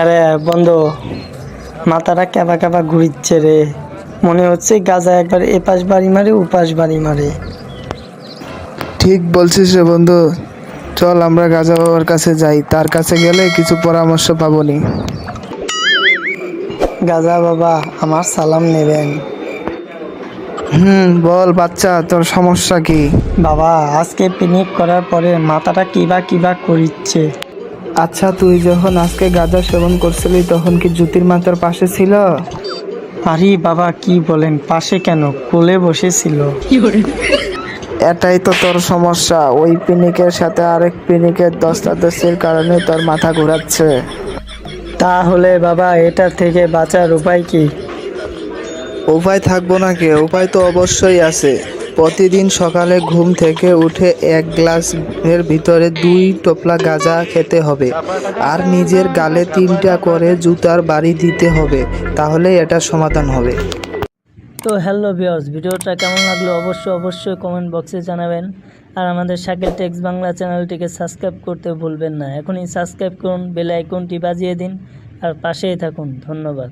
আরে বন্ধু মাথাটা কেবা কেবা ঘুরিচ্ছে রে। মনে হচ্ছে গাজা একবার এপাশ বাড়ি মারে উপাস বাড়ি মারে। ঠিক বলছিস রে বন্ধু। চল আমরা গাজা বাবার কাছে যাই তার কাছে গেলে কিছু পরামর্শ পাবনি। গাজা বাবা আমার সালাম নেবেন। হুম বল বাচ্চা তোর সমস্যা কি? বাবা আজকে পিকনিক করার পরে মাথাটা কিবা কিবা করিচ্ছে। আচ্ছা তুই যখন আজকে গাঁজা সেবন করছিলি তখন কি জ্যোতির মাতার পাশে ছিল? আরে বাবা কি বলেন? পাশে কেন? কোলে বসেছিল। এটাই তো তোর সমস্যা। ওই পিনিকের সাথে আরেক পিনিকের দস্তাদস্তির কারণে তোর মাথা ঘোরাচ্ছে। তাহলে বাবা এটা থেকে বাঁচার উপায় কি? উপায় থাকব না কে? উপায় তো অবশ্যই আছে। প্রতিদিন সকালে ঘুম থেকে উঠে এক গ্লাসের ভিতরে দুই টোপলা গাঁজা খেতে হবে। আর নিজের গালে তিনটা করে জুতার বাড়ি দিতে হবে, তাহলে এটা সমাধান হবে। তো হ্যালো ভিউয়ার্স, ভিডিওটা কেমন লাগল অবশ্যই অবশ্যই কমেন্ট বক্সে জানাবেন। আর আমাদের শাকিল টেক্স বাংলা চ্যানেলটিকে সাবস্ক্রাইব করতে ভুলবেন না। এখনই সাবস্ক্রাইব করুন বেল আইকনটি বাজিয়ে দিন, আর পাশেই থাকুন। ধন্যবাদ।